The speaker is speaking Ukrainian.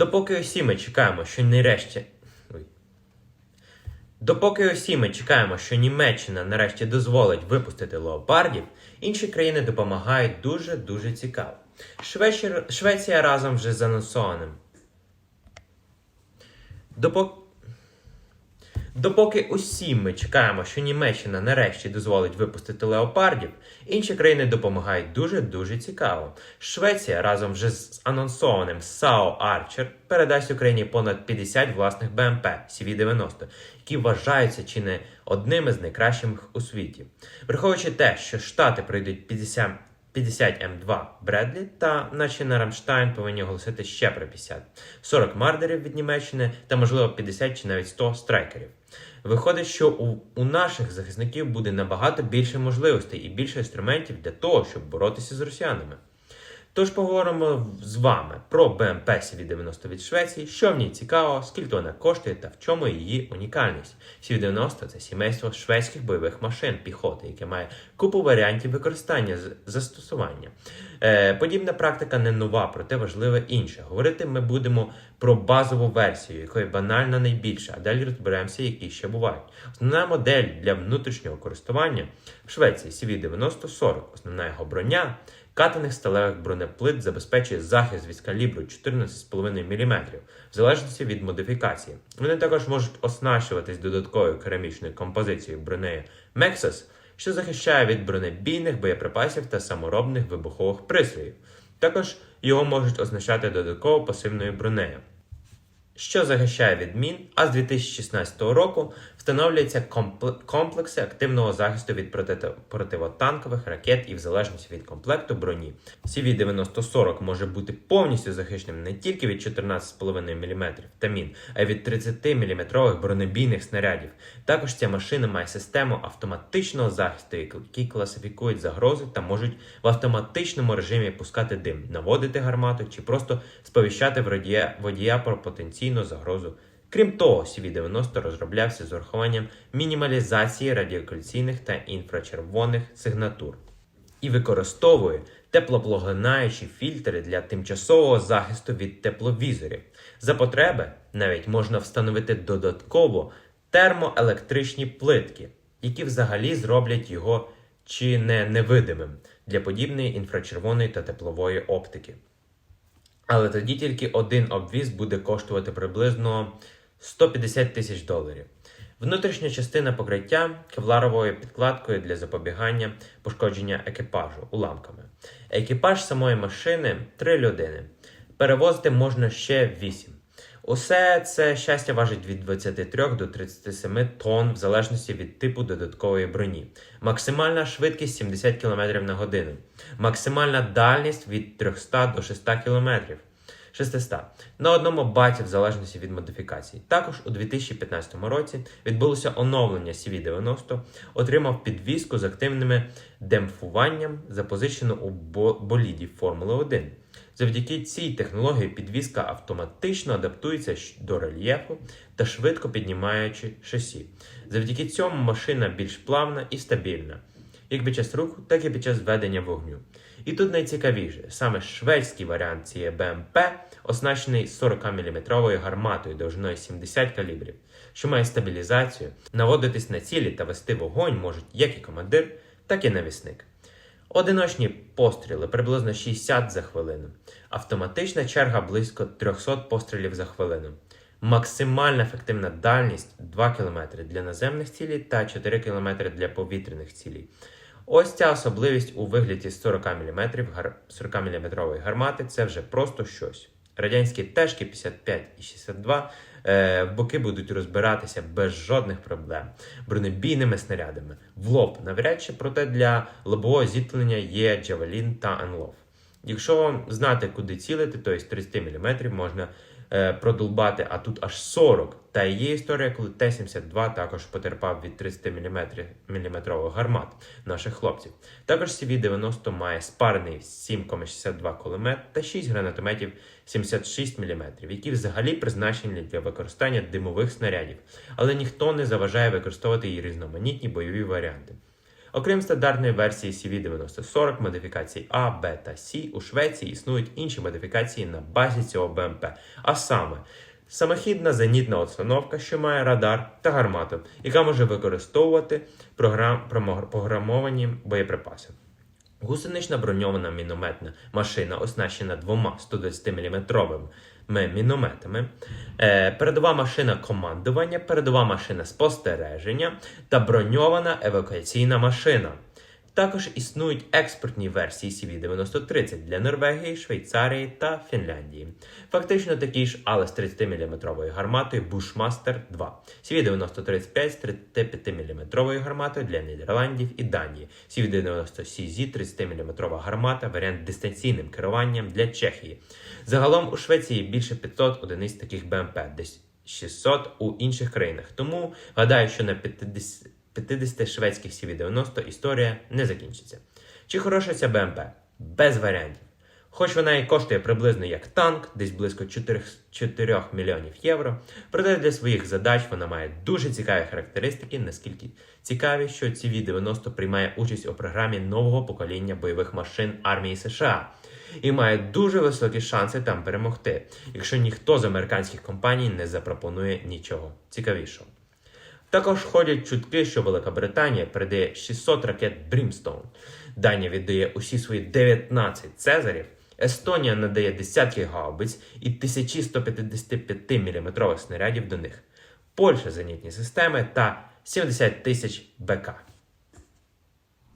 Допоки усі ми чекаємо, що нарешті. Допоки усі ми чекаємо, що Німеччина нарешті дозволить випустити леопардів, інші країни допомагають дуже-дуже цікаво. Швеція, Швеція разом вже з анонсованим. Допоки. Допоки усі ми чекаємо, що Німеччина нарешті дозволить випустити леопардів, інші країни допомагають дуже-дуже цікаво. Швеція разом вже з анонсованим САО Арчер передасть Україні понад 50 власних БМП CV-90, які вважаються чи не одними з найкращих у світі. Враховуючи те, що Штати пройдуть 50 50 М2 Бредлі та наче на Рамштайн повинні оголосити ще про 50, 40 мардерів від Німеччини та можливо 50 чи навіть 100 страйкерів. Виходить, що у, у наших захисників буде набагато більше можливостей і більше інструментів для того, щоб боротися з росіянами. Тож поговоримо з вами про БМП CV-90 від Швеції, що в ній цікаво, скільки вона коштує та в чому її унікальність. CV-90 – це сімейство шведських бойових машин піхоти, яке має купу варіантів використання з застосування. Е, подібна практика не нова, проте важливе інше. Говорити ми будемо про базову версію, якої банально найбільше, а далі розберемося, які ще бувають. Основна модель для внутрішнього користування в Швеції CV-90-40. Основна його броня катаних сталевих бронеплит забезпечує захист від калібру 14,5 мм, в залежності від модифікації. Вони також можуть оснащуватись додатковою керамічною композицією бронею Mexus, що захищає від бронебійних боєприпасів та саморобних вибухових пристроїв. Також його можуть оснащати додатково пасивною бронею що захищає від мін, а з 2016 року встановлюються комплекси активного захисту від противотанкових ракет і в залежності від комплекту броні. CV-9040 може бути повністю захищеним не тільки від 14,5 мм та мін, а й від 30 мм бронебійних снарядів. Також ця машина має систему автоматичного захисту, який класифікують загрози та можуть в автоматичному режимі пускати дим, наводити гармату чи просто сповіщати водія про потенційну загрозу. Крім того, CV-90 розроблявся з урахуванням мінімалізації радіокуляційних та інфрачервоних сигнатур і використовує теплоплоганаючі фільтри для тимчасового захисту від тепловізорів. За потреби навіть можна встановити додатково термоелектричні плитки, які взагалі зроблять його чи не невидимим для подібної інфрачервоної та теплової оптики. Але тоді тільки один обвіз буде коштувати приблизно 150 тисяч доларів. Внутрішня частина покриття кевларовою підкладкою для запобігання пошкодження екіпажу уламками. Екіпаж самої машини три людини. Перевозити можна ще 8. Усе це щастя важить від 23 до 37 тонн в залежності від типу додаткової броні. Максимальна швидкість 70 км на годину. Максимальна дальність від 300 до 600 км. 600 на одному баті в залежності від модифікацій. Також у 2015 році відбулося оновлення CV-90, отримав підвіску з активними демпфуванням, запозичену у бо- боліді Формули 1. Завдяки цій технології підвіска автоматично адаптується до рельєфу та швидко піднімаючи шасі. Завдяки цьому машина більш плавна і стабільна, як під час руху, так і під час ведення вогню. І тут найцікавіше, саме шведський варіант цієї БМП оснащений 40-мм гарматою довжиною 70 калібрів, що має стабілізацію, наводитись на цілі та вести вогонь можуть як і командир, так і навісник. Одиночні постріли приблизно 60 за хвилину. Автоматична черга близько 300 пострілів за хвилину. Максимальна ефективна дальність 2 км для наземних цілей та 4 км для повітряних цілей. Ось ця особливість у вигляді 40 мм, 40 мм гармати це вже просто щось. Радянські тежки 55 і 62 е, боки будуть розбиратися без жодних проблем бронебійними снарядами в лоб навряд чи, проте для лобового зіткнення є Javelin та Anlov. Якщо знати, куди цілити, то із 30 мм можна продолбати, а тут аж 40. Та є історія, коли Т-72 також потерпав від 30 мм гармат наших хлопців. Також CV-90 має спарений 7,62 кулемет та 6 гранатометів 76 мм, які взагалі призначені для використання димових снарядів, але ніхто не заважає використовувати її різноманітні бойові варіанти. Окрім стандартної версії CV9040, модифікацій А, Б та С, у Швеції існують інші модифікації на базі цього БМП, а саме самохідна зенітна установка, що має радар та гармату, яка може використовувати програм... програмовані боєприпаси. Гусенична броньована мінометна машина, оснащена двома 120-мм мінометами, е, передова машина командування, передова машина спостереження та броньована евакуаційна машина. Також існують експортні версії CV9030 для Норвегії, Швейцарії та Фінляндії. Фактично такі ж, але з 30-мм гарматою Bushmaster 2, CV9035 з 35-мм гарматою для Нідерландів і Данії, CV90CZ 30-мм гармата, варіант дистанційним керуванням для Чехії. Загалом у Швеції більше 500 одиниць таких БМП, десь 600 у інших країнах. Тому гадаю, що на 50, 50 шведських CV90 історія не закінчиться. Чи хороша ця БМП? Без варіантів. Хоч вона і коштує приблизно як танк, десь близько 4, 4 мільйонів євро, проте для своїх задач вона має дуже цікаві характеристики, наскільки цікаві, що CV90 приймає участь у програмі нового покоління бойових машин армії США і має дуже високі шанси там перемогти, якщо ніхто з американських компаній не запропонує нічого цікавішого. Також ходять чутки, що Велика Британія передає 600 ракет Brimstone. Данія віддає усі свої 19 цезарів. Естонія надає десятки гаубиць і 1155 мм снарядів до них. Польща зенітні системи та 70 тисяч БК.